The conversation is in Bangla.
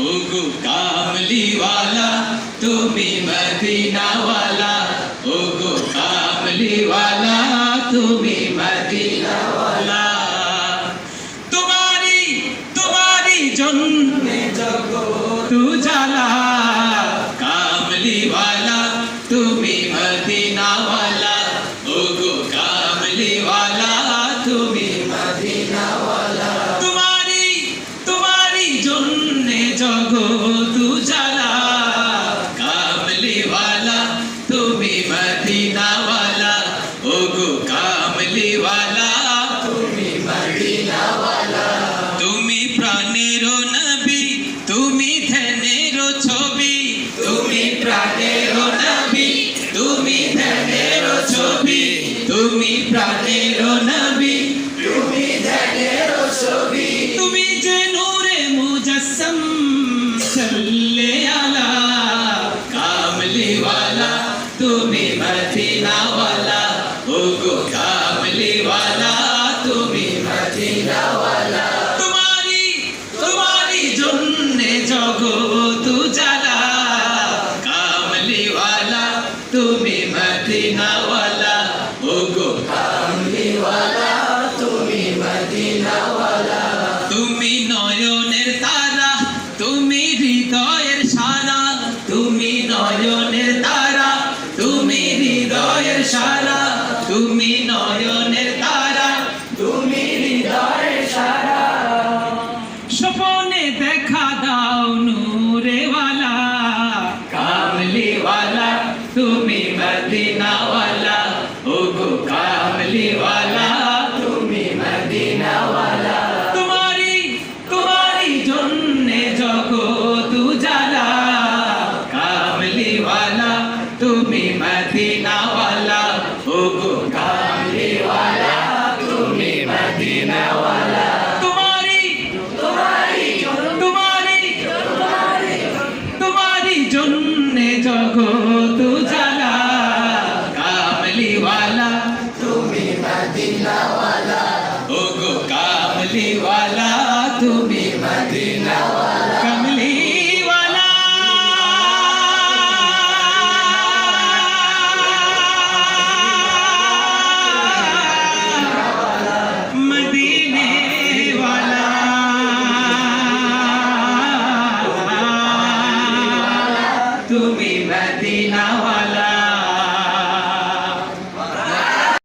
ओगो कामली वाला, तुम्ही मदीना वाला ओगो कामली वाला, तुम्ही मदीना वाला तुम्हारी तुम्हारी जन्म जगो तू जाला कामली वाला, तुम्ही मदीना वाला ओगो कामली वाला, तुम्ही मदीना প্রাণের নবী তুমি ধ্যানের ছবি, তুমি প্রাণের নবী তুমি ধ্যানের ছবি। তুমি যে নূরে মুজসম চলে আলা কামলি ওয়ালা তুমি মদিনা ওয়ালা ওগো কামলি ওয়ালা তুমি মদিনা তুমি মদিনা ওয়ালা ওগো। কামলি তুমি মদিনা ওয়ালা তুমি নয়নের তারা তুমি হৃদয়ের সারা। তুমি নয়নের তারা তুমি হৃদয়ের সারা। কামলিওয়ালা তুমি মদিনাওয়ালা ওগো কামলিওয়ালা তুমি মদিনাওয়ালা তোমারি তোমারি জন্যে জগৎ উজালা কামলিওয়ালা তুমি মদিনাওয়ালা ওগো কামলিওয়ালা তুমি মদিনাওয়ালা তোমারি তোমারি তোমারি তোমারি তোমারি জন্যে জগৎ মদিনাওয়ালা ওগো কামলিওয়ালা তুমি মদিনাওয়ালা কামলিওয়ালা মদিনেওয়ালা তুমি মদিনাওয়ালা